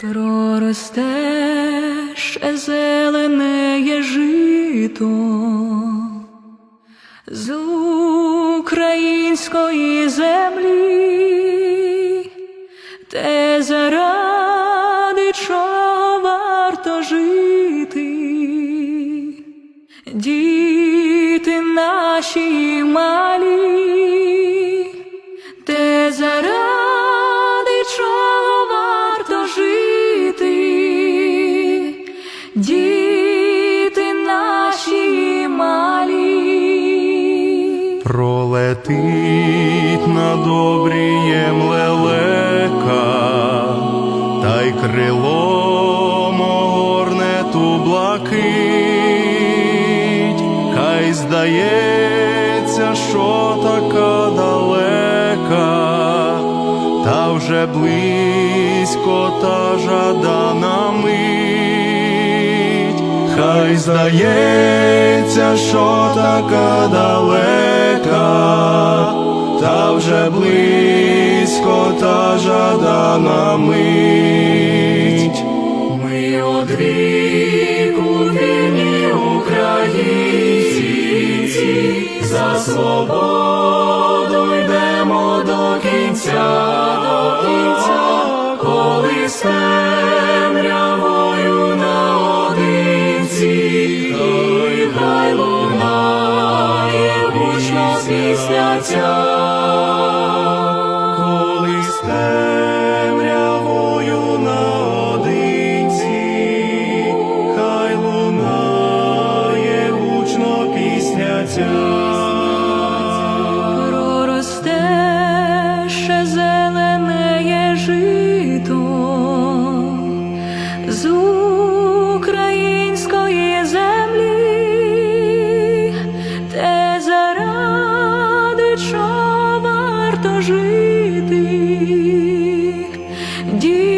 Проросте ще зелене жито. З української землі, те заради чого варто жити, діти наші малі, Пролетить над обрієм лелека, та й крилом огорне ту блакить, хай здається, що така далека, та вже близько та жадана мить, хай здається, що така далека, та вже близько та жадана мить. Ми одвіку вільні українці, за свободу. Christ is the. Holy Spirit. de